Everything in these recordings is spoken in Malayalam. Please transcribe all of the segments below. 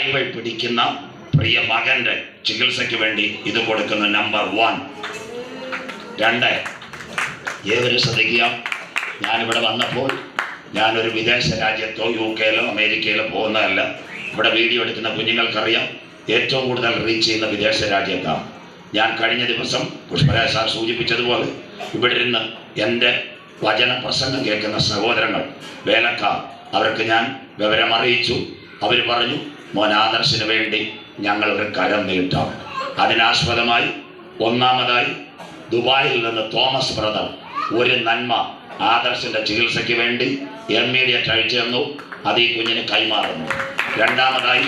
ബൈബിൾ പിടിക്കുന്ന പ്രിയ മകന്റെ ചികിത്സയ്ക്ക് വേണ്ടി ഇത് കൊടുക്കുന്ന നമ്പർ വൺ. രണ്ട് ഏവരും ശ്രദ്ധിക്കുക. ഞാനിവിടെ വന്നപ്പോൾ ഞാനൊരു വിദേശ രാജ്യത്തോ യു കെയിലോ അമേരിക്കയിലോ പോകുന്നതല്ല. ഇവിടെ വീഡിയോ എടുക്കുന്ന കുഞ്ഞുങ്ങൾക്കറിയാം ഏറ്റവും കൂടുതൽ റീച്ച് ചെയ്യുന്ന വിദേശ രാജ്യത്താണ്. ഞാൻ കഴിഞ്ഞ ദിവസം പുഷ്പരാജ് സാർ സൂചിപ്പിച്ചതുപോലെ ഇവിടെ ഇരുന്ന് എന്റെ വചന പ്രസംഗം കേൾക്കുന്ന സഹോദരങ്ങൾ വേലക്കാർ അവർക്ക് ഞാൻ വിവരം അറിയിച്ചു അവർ പറഞ്ഞു മോൻ ആദർശിന് വേണ്ടി ഞങ്ങൾ ഒരു കരം നീട്ടാം. അതിനാസ്പദമായി ഒന്നാമതായി ദുബായിൽ നിന്ന് തോമസ് ബ്രദർ ഒരു നന്മ ആദർശന്റെ ചികിത്സയ്ക്ക് വേണ്ടി ഇമ്മീഡിയറ്റ് അയച്ചു തന്നു അത് ഈ കുഞ്ഞിന് കൈമാറുന്നു. രണ്ടാമതായി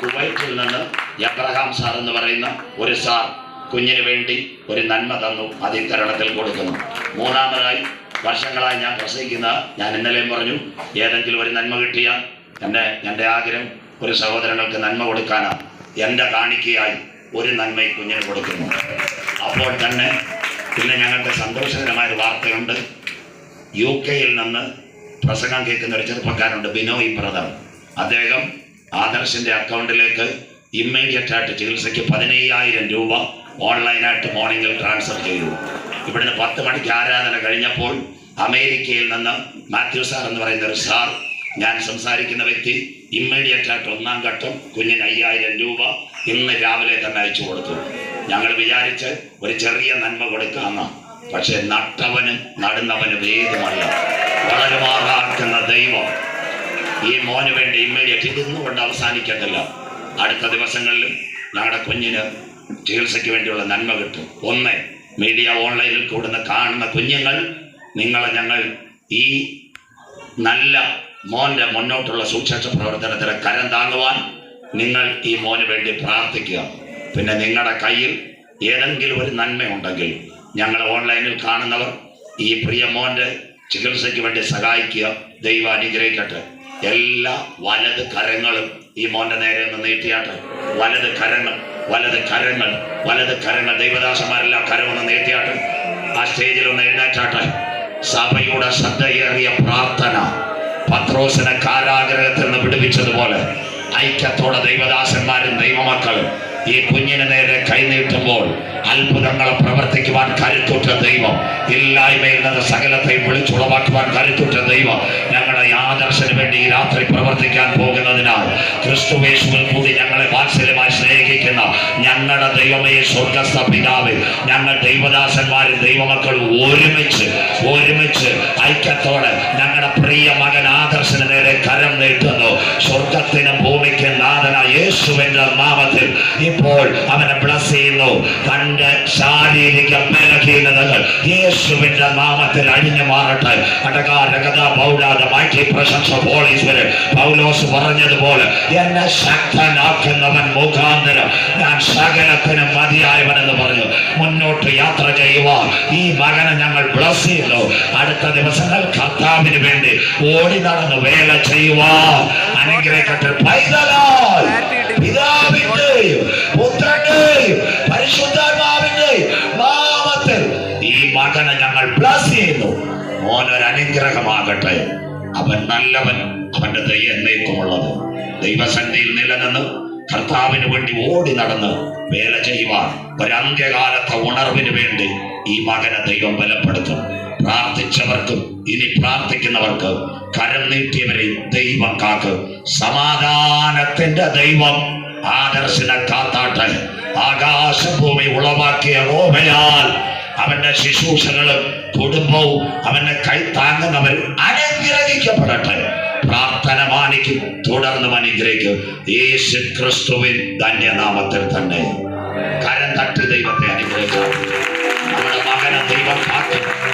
കുവൈറ്റിൽ നിന്ന് എബ്രഹാം സാർ എന്ന് പറയുന്ന ഒരു സാർ കുഞ്ഞിന് വേണ്ടി ഒരു നന്മ തന്നു. അത് ഇത്തരണത്തിൽ കൊടുക്കുന്നു. മൂന്നാമതായി വർഷങ്ങളായി ഞാൻ പ്രസംഗിക്കുന്ന ഞാൻ ഇന്നലെയും പറഞ്ഞു ഏതെങ്കിലും ഒരു നന്മ കിട്ടിയ എന്റെ എന്റെ ആഗ്രഹം ഒരു സഹോദരങ്ങൾക്ക് നന്മ കൊടുക്കാനാണ്. എന്റെ കാണിക്കയായി ഒരു നന്മ കുഞ്ഞിന് കൊടുക്കുന്നു. അപ്പോൾ തന്നെ പിന്നെ ഞങ്ങൾക്ക് സന്തോഷകരമായ ഒരു വാർത്തയുണ്ട്. യു കെയിൽ നിന്ന് പ്രസംഗം കേൾക്കുന്ന ഒരു ചെറുപ്പക്കാരുണ്ട് ബിനോയ് ബ്രദർ. അദ്ദേഹം ആദർശിന്റെ അക്കൗണ്ടിലേക്ക് ഇമ്മീഡിയറ്റ് ആയിട്ട് ചികിത്സയ്ക്ക് പതിനയ്യായിരം രൂപ ഓൺലൈനായിട്ട് മോർണിംഗിൽ ട്രാൻസ്ഫർ ചെയ്തു. ഇവിടുന്ന് പത്ത് മണിക്ക് ആരാധന കഴിഞ്ഞപ്പോൾ അമേരിക്കയിൽ നിന്ന് മാത്യു സാർ എന്ന് പറയുന്ന ഒരു സാർ ഞാൻ സംസാരിക്കുന്ന വ്യക്തി ഇമ്മീഡിയറ്റ് ആയിട്ട് ഒന്നാം ഘട്ടം കുഞ്ഞിന് അയ്യായിരം രൂപ ഇന്ന് രാവിലെ തന്നെ അയച്ചു കൊടുത്തു. ഞങ്ങൾ വിചാരിച്ച് ഒരു ചെറിയ നന്മ കൊടുക്കാമെന്ന്. പക്ഷെ നട്ടവനും നടുന്നവനും ഏതുമല്ല വളരുമാറാക്കുന്ന ദൈവം. ഈ മോന് വേണ്ടി ഇമ്മീഡിയറ്റ് ഇതൊന്നുകൊണ്ട് അവസാനിക്കത്തില്ല. അടുത്ത ദിവസങ്ങളിൽ ഞങ്ങളുടെ കുഞ്ഞിന് ചികിത്സയ്ക്ക് വേണ്ടിയുള്ള നന്മ കിട്ടും. ഒന്ന് മീഡിയ ഓൺലൈനിൽ കൂടുന്ന കാണുന്ന കുഞ്ഞുങ്ങൾ നിങ്ങളെ ഞങ്ങൾ ഈ നല്ല മോന്റെ മുന്നോട്ടുള്ള സൂക്ഷ്മ പ്രവർത്തനത്തിന് കരം താങ്ങുവാൻ നിങ്ങൾ ഈ മോന് വേണ്ടി പ്രാർത്ഥിക്കുക. പിന്നെ നിങ്ങളുടെ കയ്യിൽ ഏതെങ്കിലും ഒരു നന്മയുണ്ടെങ്കിൽ ഞങ്ങൾ ഓൺലൈനിൽ കാണുന്നവർ ഈ പ്രിയ മോന്റെ ചികിത്സയ്ക്ക് വേണ്ടി സഹായിക്കുക. ദൈവം അനുഗ്രഹിക്കട്ടെ. എല്ലാ വലത് കരങ്ങളും ഈ മോന്റെ നേരെ ഒന്ന് നീട്ടിയാട്ടെ. വലത് കരങ്ങൾ വലത് കരങ്ങൾ വലത് കരങ്ങൾ ദൈവദാസന്മാരെല്ലാം കരമൊന്ന് നീട്ടിയാട്ടെ. ആ സ്റ്റേജിൽ ഒന്ന് എഴുന്നേറ്റാട്ടെ. സഭയുടെ ശ്രദ്ധയേറിയ പ്രാർത്ഥന. പത്രോസിനെ കാരാഗ്രഹത്തിൽ നിന്ന് വിടുവിച്ചതുപോലെ ഐക്യത്തോടെ ദൈവദാസന്മാരും ദൈവമക്കളും ഈ കുഞ്ഞിന് നേരെ കൈനീട്ടുമ്പോൾ അത്ഭുതങ്ങളെ പ്രവർത്തിക്കുവാൻ കരുത്തുറ്റ ദൈവം ഇല്ലായ്മയിൽ നിന്ന് സകലത്തെയും വിളിച്ചുളവാക്കുവാൻ കരുത്തുറ്റ ദൈവം ഞങ്ങളുടെ ആദർശന് വേണ്ടി ഈ രാത്രി പ്രവർത്തിക്കാൻ പോകുന്നതിനാൽ ക്രിസ്തുവേശുവിൽ കൂടി ഞങ്ങളെ വാത്സല്യമായി സ്നേഹിക്കുന്ന ഞങ്ങളുടെ ദൈവമേ സ്വർഗസ്ഥ പിതാവ് ഞങ്ങൾ ദൈവദാസന്മാരും ദൈവമക്കളും ഒരുമിച്ച് ഒരുമിച്ച് ഐക്യത്തോടെ ഞങ്ങളുടെ സ്വർഗത്തിനും ഭൂമിക്ക് നാഥന യേശുവിന്റെ നാമത്തിൽ ഇപ്പോൾ അവനെ ബ്ലസ് ചെയ്യുന്നു. തന്റെ ശാരീരിക ബലഹീനതകൾ യേശുവിന്റെ നാമത്തിൽ അഴിഞ്ഞു മാറട്ടെ. അടകാരകഥ പൗരാത മാറ്റി പ്രശംസ പോളീശ്വരൻ പൗലോസ് പറഞ്ഞതുപോലെ എന്നെ ശക്തനാക്കുന്നവൻ മുഖാന്തരം. ഞാൻ സകലത്തിനും മതിയായവനെന്ന് പറഞ്ഞു. ചെയ്യുവാൻ. ഈ മകനെ ഞങ്ങൾ ബ്ലസ് ചെയ്തു അടുത്ത ദിവസങ്ങൾ കർത്താവിന് വേണ്ടി ഓടി നടന്ന് വേല ചെയ്യുവാ അനുഗ്രഹിക്കട്ടെ. പൈതലാൽ പിതാവിന്റെയും പുത്രന്റെയും പരിശുദ്ധാത്മാവിന്റെയും നാമത്തിൽ ഈ മകനെ ഞങ്ങൾ ബ്ലസ് ചെയ്യുന്നു മോനൊരു അനുഗ്രഹമാകട്ടെ അവൻ നല്ലവൻ അവന്റെ ദൈവം എന്നേക്കുമുള്ളത്. ദൈവസന്നിധിയിൽ നിലനിന്ന്. കർത്താവിന് വേണ്ടി ഓടി നടന്ന് വേല ചെയ്യുവാൻ ഒരന്ത്യകാലത്തെ ഉണർവിന് വേണ്ടി ഈ മകനെ ദൈവം ബലപ്പെടുത്തും. പ്രാർത്ഥിച്ചവർക്കും ഇനി പ്രാർത്ഥിക്കുന്നവർക്ക് കരം നീട്ടിയവരെ ദൈവം കാക്ക്. സമാധാനത്തിന്റെ ദൈവം ആദർശന കാത്താട്ടെ. ആകാശഭൂമി ഉളവാക്കിയ ഓമയാൽ അവന്റെ ശുശ്രൂഷകളും കുടുംബവും അവന്റെ കൈ താങ്ങുന്നവരും അനുഗ്രഹിക്കപ്പെടട്ടെ. പ്രാർത്ഥന മാനിക്കും തുടർന്ന് അനുഗ്രഹിക്കും. യേശു ക്രിസ്തുവിൻ ധന്യനാമത്തിൽ തന്നെ. കരം തട്ടി ദൈവത്തെ അനുഗ്രഹിക്കാം. നമ്മുടെ മകനെ ദൈവം കാക്കും.